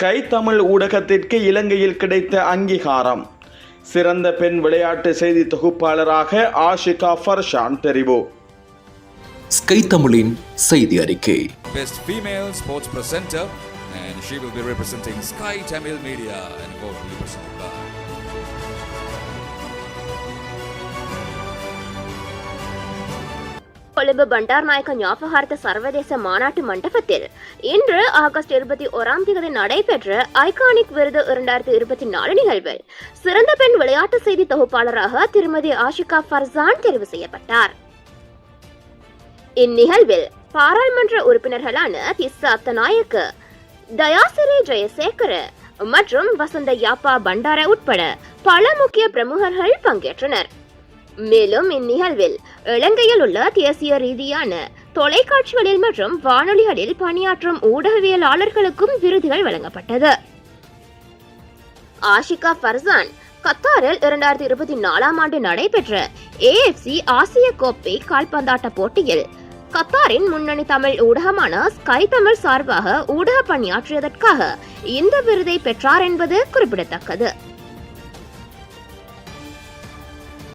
Sky Tamil ஊடகத்திற்கு இலங்கையில் கிடைத்த அங்கீகாரம் சிறந்த பெண் விளையாட்டு செய்தி தொகுப்பாளராக ஆஷிகா ஃபர்ஷான் தெரிவு ஸ்கை தமிழின் செய்தி அறிக்கை Best Female Sports Presenter, and she will be representing Sky Tamil Media, and of course, will be presented by. Colombo Bandaranaike ஞாபகார்த்த சர்வதேச மாநாட்டு மண்டபத்தில் இன்று ஆகஸ்ட் இருபத்தி ஓராம் தேதி நடைபெற்ற ஐகானிக் விருது இரண்டாயிரத்தி இருபத்தி நாலு நிகழ்வில் சிறந்த பெண் விளையாட்டு செய்தி தொகுப்பாளராக திருமதி ஆஷிகா ஃபர்சான் தெரிவு செய்யப்பட்டார். இந்நிகழ்வில் பாராளுமன்ற உறுப்பினர்களான திஸ்ஸா அத்தநாயக்க தயாசிரி ஜெயசேகர மற்றும் வசந்த யாப்பா பண்டார உட்பட பல முக்கிய பிரமுகர்கள் பங்கேற்றனர். மேலும் இந்நிகழ்வில் இலங்கையில் உள்ள தேசிய ரீதியான தொலைக்காட்சிகளில் மற்றும் வானொலிகளில் பணியாற்றும் ஊடகவியலாளர்களுக்கும் விருதுகள் வழங்கப்பட்டது. ஆஷிகா ஃபர்சான் கத்தாரில் இரண்டாயிரத்தி இருபத்தி நாலாம் ஆண்டு நடைபெற்ற ஏஎஃப்சி ஆசிய கோப்பை கால்பந்தாட்ட போட்டியில் கத்தாரின் முன்னணி தமிழ் ஊடகமான ஸ்கை தமிழ் சார்பாக ஊடக பணியாற்றியதற்காக இந்த விருதை பெற்றார் என்பது குறிப்பிடத்தக்கது.